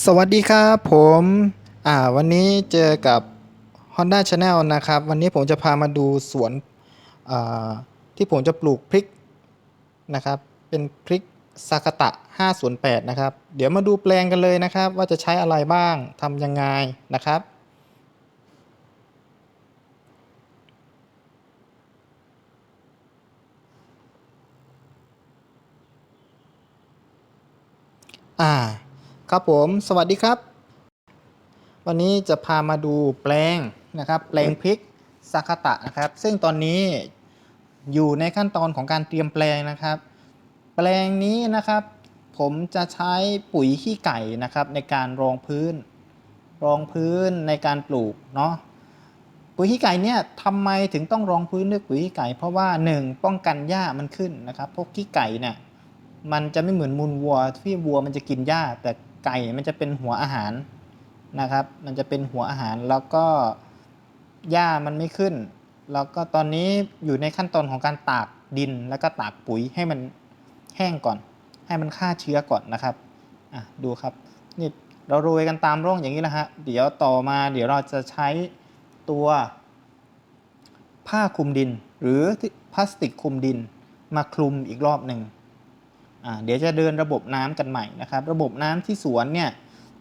สวัสดีครับผมอ่าวันนี้เจอกับ Honda Channel นะครับ วันนี้ผมจะพามาดูสวนอ่าที่ผมจะปลูกพริกนะครับ เป็นพริกซากะตะ 508 นะครับ เดี๋ยวมาดูแปลงกันเลยนะครับ ว่าจะใช้อะไรบ้างทำยังไงนะครับอ่า ครับผม สวัสดีครับ วันนี้จะพามาดูแปลงนะครับ แปลงพริกซากาตะนะครับ ซึ่งตอนนี้อยู่ในขั้นตอนของการเตรียมแปลงนะครับ แปลงนี้นะครับ ผมจะใช้ปุ๋ยขี้ไก่นะครับ ในการรองพื้น รองพื้นในการปลูกเนาะปุ๋ยขี้ไก่เนี่ยทำไมถึงต้องรองพื้นด้วยปุ๋ยขี้ไก่ เพราะว่า 1 ป้องกันหญ้ามันขึ้นนะครับ พวกขี้ไก่เนี่ยมันจะไม่เหมือนมูลวัวที่วัวมันจะกินหญ้าแต่ ไก่มันจะเป็นหัวอาหารนะครับ มันจะเป็นหัวอาหารแล้วก็หญ้ามันไม่ขึ้น แล้วก็ตอนนี้อยู่ในขั้นตอนของการตากดินแล้วก็ตากปุ๋ยให้มันแห้งก่อน ให้มันฆ่าเชื้อก่อนนะครับอะดูครับนี่เราโรยกันตามร่องอย่างนี้นะฮะเดี๋ยวต่อมาเดี๋ยวเราจะใช้ตัวผ้าคลุมดิน หรือพลาสติกคลุมดินมาคลุมอีกรอบหนึ่ง เดี๋ยวจะเดินระบบน้ำกันใหม่นะครับ ระบบน้ำที่สวนเนี่ย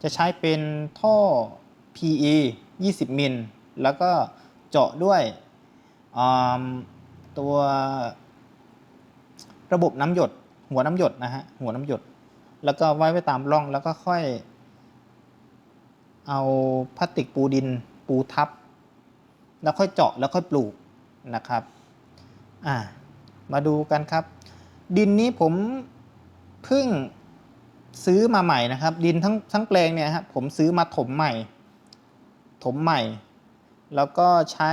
จะใช้เป็นท่อ PE 20 มิล แล้วก็เจาะด้วยตัวระบบน้ำหยด หัวน้ำหยดนะฮะหัวน้ำหยด แล้วก็ไว้ไว้ตามร่องแล้วก็ค่อย เอาพลาสติกปูดินปูทับ แล้วค่อยเจาะแล้วค่อยปลูกนะครับ อ่ามาดูกันครับ ดินนี้ผม เพิ่งซื้อมาใหม่นะครับ ดินทั้งทั้งแปลงเนี่ยครับผมซื้อมาถมใหม่ ถมใหม่ แล้วก็ใช้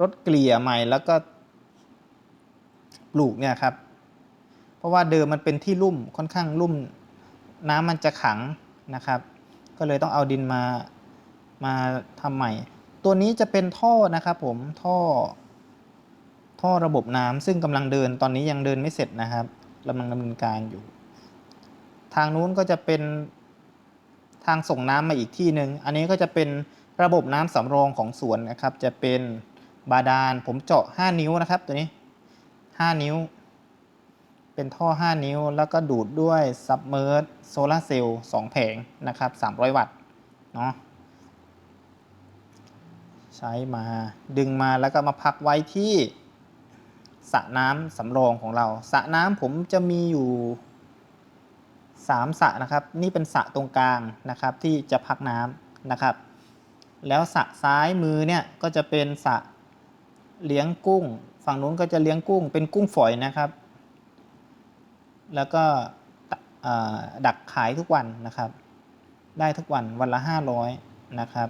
รถเกลี่ยใหม่แล้วก็ปลูกเนี่ยครับ เพราะว่าเดิมมันเป็นที่ลุ่มค่อนข้างลุ่ม น้ำมันจะขังนะครับ ก็เลยต้องเอาดินมามาทำใหม่ ตัวนี้จะเป็นท่อนะครับผมท่อ ท่อระบบน้ำซึ่งกำลังเดินตอนนี้ยังเดินไม่เสร็จนะครับ กำลังดำเนินการอยู่ ทางนู้นก็จะเป็นทางส่งน้ำมาอีกที่หนึ่งอันนี้ก็จะเป็นระบบน้ำสำรองของสวนนะครับ จะเป็นบาดาลผมเจาะ 5 นิ้วนะครับ ตัวนี้ 5 นิ้ว เป็นท่อ 5 นิ้ว แล้วก็ดูดด้วยซับเมอร์โซลาเซลล์2แผงนะครับ 300 วัตต์เนาะใช้มาดึงมาแล้วก็มาพักไว้ที่ สระน้ำสำรองของเราสระน้ำผมจะมีอยู่3สระนะครับ นี่เป็นสระตรงกลางนะครับที่จะพักน้ำนะครับ แล้วสระซ้ายมือเนี่ยก็จะเป็นสระเลี้ยงกุ้ง ฝั่งนู้นก็จะเลี้ยงกุ้ง เป็นกุ้งฝอยนะครับ แล้วก็ดักขายทุกวันนะครับ ได้ทุกวันวันละ 500นะครับ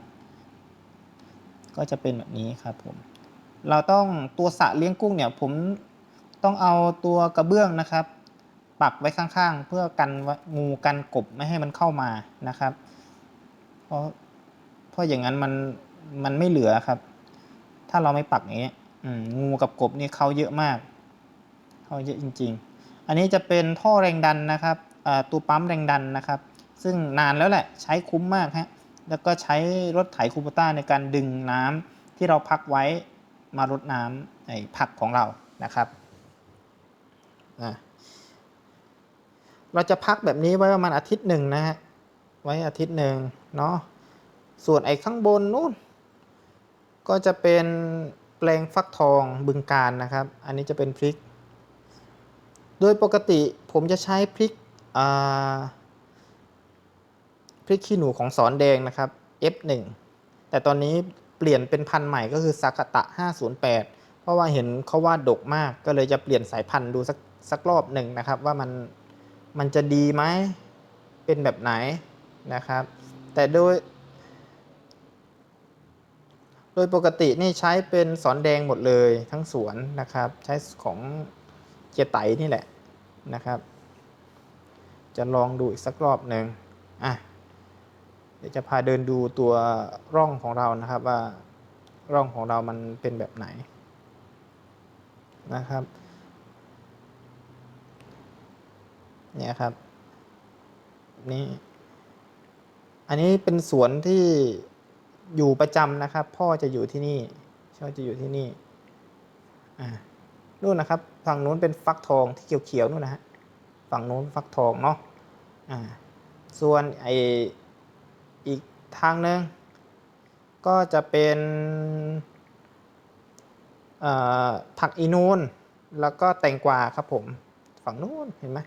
ก็จะเป็นแบบนี้ครับผม เราต้องตัวสระเลี้ยงกุ้งเนี่ยผมต้องเอาตัวกระเบื้องนะครับ ปักไว้ข้างๆ เพื่อกันงูกันกบไม่ให้มันเข้ามานะครับ เพราะเพราะอย่างนั้นมันมันไม่เหลือครับ ถ้าเราไม่ปักอย่างนี้ยงูกับกบนี่เขาเยอะมากเขาเยอะจริง ๆ อันนี้จะเป็นท่อแรงดันนะครับตัวปั๊มแรงดันนะครับ ซึ่งนานแล้วแหละใช้คุ้มมากฮะแล้วก็ใช้รถไถคูปต้าในการดึงน้ำที่เราพักไว้ มารดน้ำในผักของเรานะครับเราจะพักแบบนี้ไว้ประมาณอาทิตย์หนึ่งนะฮะไว้อาทิตย์หนึ่งเนาะส่วนไอ้ข้างบนนู้นก็จะเป็นแปลงฟักทองบึงการนะครับ อันนี้จะเป็นพริก โดยปกติผมจะใช้พริกพริกขี้หนูของสอนแดงนะครับ F1 แต่ตอนนี้ เปลี่ยนเป็นพันธุ์ใหม่ก็คือซากตะ 508 เพราะว่าเห็นเขาว่าดกมากก็เลยจะเปลี่ยนสายพันธุ์ดูสักสักรอบหนึ่งนะครับ ว่ามันมันจะดีไหมเป็นแบบไหนนะครับ แต่โดย โดยปกตินี่ใช้เป็นสอนแดงหมดเลยทั้งสวนนะครับ ใช้ของเจไตนี่แหละนะครับ จะลองดูอีกสักรอบหนึ่งอะ เดี๋ยวจะพาเดินดูตัวร่องของเรานะครับว่าร่องของเรามันเป็นแบบไหนนะครับเนี่ยครับนี่อันนี้เป็นสวนที่อยู่ประจำนะครับ พ่อจะอยู่ที่นี่พ่อจะอยู่ที่นี่อ่านู่นนะครับฝั่งนู้นเป็นฟักทองที่เขียวๆนู่นนะฮะฝั่งนู้นฟักทองเนาะอ่าส่วนไอ ทางหนึ่งก็จะเป็นผักอีนูนแล้วก็แตงกวาครับผมฝั่งนู้นเห็นไหม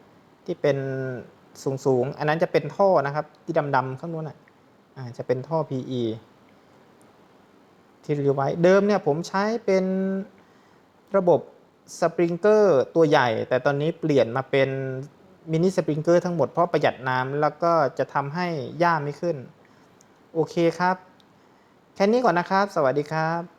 ที่เป็นสูงๆอันนั้นจะเป็นท่อนะครับ ที่ดำๆข้างนู้นอะจะเป็นท่อ PE ที่รีไว้เดิมเนี่ยผมใช้เป็นระบบสปริงเกอร์ตัวใหญ่ แต่ตอนนี้เปลี่ยนมาเป็นมินิสปริงเกอร์ทั้งหมดเพราะประหยัดน้ำแล้วก็จะทำให้หญ้าไม่ขึ้น โอเคครับ แค่นี้ก่อนนะครับ สวัสดีครับ